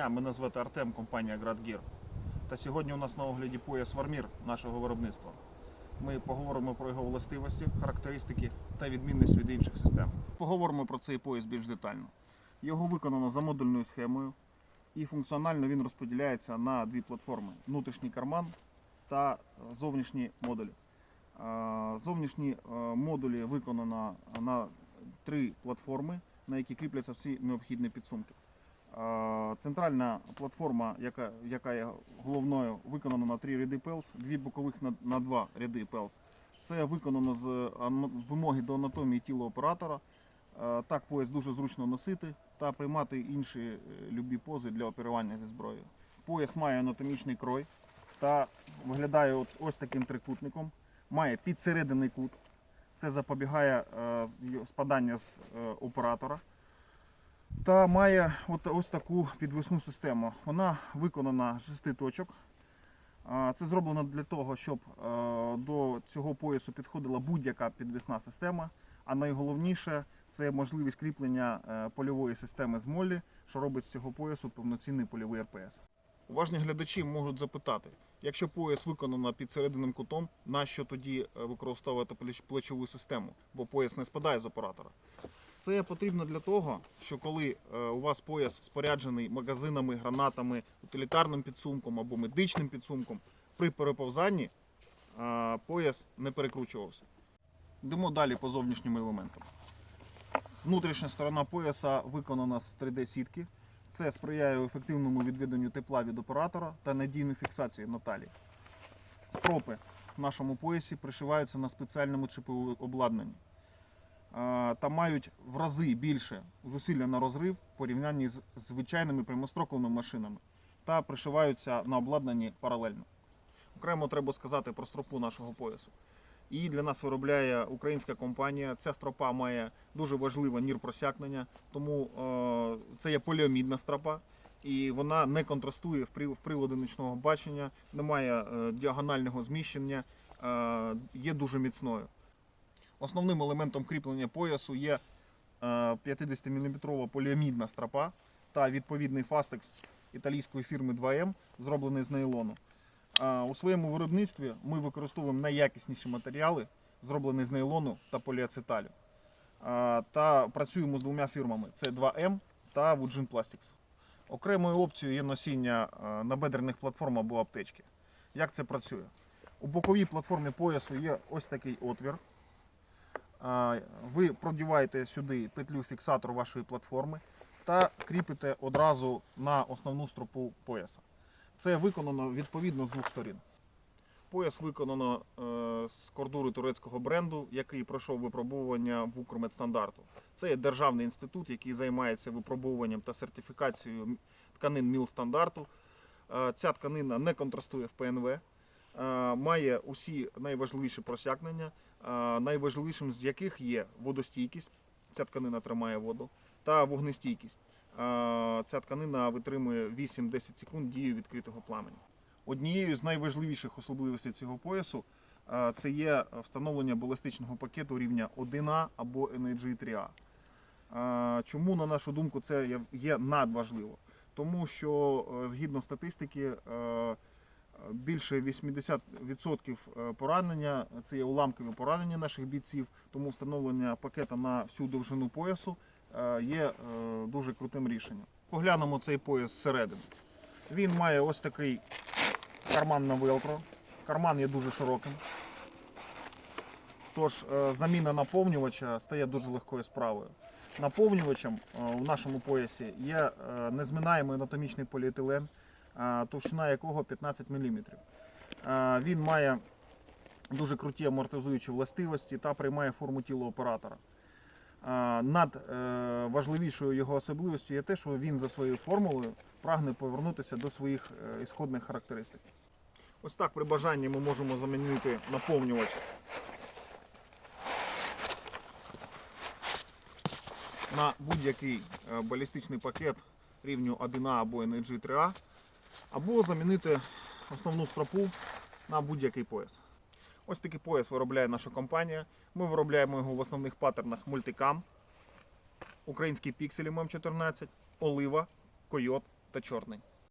дня, мене звати Артем, компанія Градгір. Та сьогодні у нас на огляді пояс Вармір нашого виробництва. Ми поговоримо про його властивості, характеристики та відмінність від інших систем. Поговоримо про цей пояс більш детально. Його виконано за модульною схемою і функціонально він розподіляється на дві платформи: внутрішній карман та зовнішні модулі. Зовнішні е, модулі виконано на три платформи, на які кріпляться всі необхідні підсумки. Центральна платформа, яка, яка є головною, виконана на три ряди PELS, дві бокових на, на два ряди PELS. Це виконано з вимоги до анатомії тіла оператора. Так пояс дуже зручно носити та приймати інші е, любі пози для оперування зі зброєю. Пояс має анатомічний крой та виглядає от ось таким трикутником. Має підсерединний кут. Це запобігає е, спадання з е, оператора. Та має от ось таку підвісну систему. Вона виконана з шести точок. Це зроблено для того, щоб е, до цього поясу підходила будь-яка підвісна система. А найголовніше це можливість кріплення е, польової системи з молі, що робить з цього поясу повноцінний польовий РПС. Уважні глядачі можуть запитати, якщо пояс виконано під серединним кутом, нащо тоді е, використовувати плечову систему, бо пояс не спадає з оператора. Це потрібно для того, що коли е, у вас пояс споряджений магазинами, гранатами, утилітарним підсумком або медичним підсумком, при переповзанні е, пояс не перекручувався. Йдемо далі по зовнішнім елементам. Внутрішня сторона пояса виконана з 3D-сітки. Це сприяє ефективному відведенню тепла від оператора та надійну фіксацію на талії. Стропи в нашому поясі пришиваються на спеціальному чиповому обладнанні та мають в рази більше зусилля на розрив в порівнянні з звичайними прямостроковими машинами та пришиваються на обладнанні паралельно. Окремо треба сказати про стропу нашого поясу. Її для нас виробляє українська компанія. Ця стропа має дуже важливе нір просякнення, тому е, це є поліомідна стропа. І вона не контрастує в при- в прилади нічного бачення, немає е, діагонального зміщення, е, є дуже міцною. Основним елементом кріплення поясу є 50-мм поліамідна стропа та відповідний фастекс італійської фірми 2М, зроблений з нейлону. У своєму виробництві ми використовуємо найякісніші матеріали, зроблені з нейлону та поліацеталю. Та працюємо з двома фірмами: це 2М та Woodgin Plastics. Окремою опцією є носіння набедрених платформ або аптечки. Як це працює? У боковій платформі поясу є ось такий отвір. Ви продіваєте сюди петлю фіксатор вашої платформи та кріпите одразу на основну стропу пояса. Це виконано відповідно з двох сторін. Пояс виконано е, з кордури турецького бренду, який пройшов випробовування в Укрмедстандарту. Це є державний інститут, який займається випробовуванням та сертифікацією тканин МІЛ стандарту. Е, Ця тканина не контрастує в ПНВ, е, має усі найважливіші просякнення, найважливішим з яких є водостійкість, ця тканина тримає воду, та вогнестійкість. Ця тканина витримує 8-10 секунд дії відкритого пламені. Однією з найважливіших особливостей цього поясу це є встановлення балістичного пакету рівня 1А або NAG 3A. Е, Чому, на нашу думку, це є- є надважливо? Тому що е, згідно статистики, е, більше 80% поранення це є уламкові поранення наших бійців, тому встановлення пакета на всю довжину поясу е, є е, дуже крутим рішенням. Поглянемо цей пояс зсередини. Він має ось такий карман на велкро. Карман є дуже широким. Тож е, заміна наповнювача стає дуже легкою справою. Наповнювачем е, в нашому поясі є е, незминаємий анатомічний поліетилен, е, товщина якого 15 мм. Він має дуже круті амортизуючі властивості та приймає форму тіла оператора. Над е, важливішою його особливістю є те, що він за своєю формулою прагне повернутися до своїх е, ісходних характеристик. Ось так при бажанні ми можемо замінити наповнювач на будь-який е, балістичний пакет рівню 1А або NG 3A, або замінити основну стропу на будь-який пояс. Ось такий пояс виробляє наша компанія. Ми виробляємо його в основних паттернах мультикам, український пікселі ММ14, олива, койот та чорний.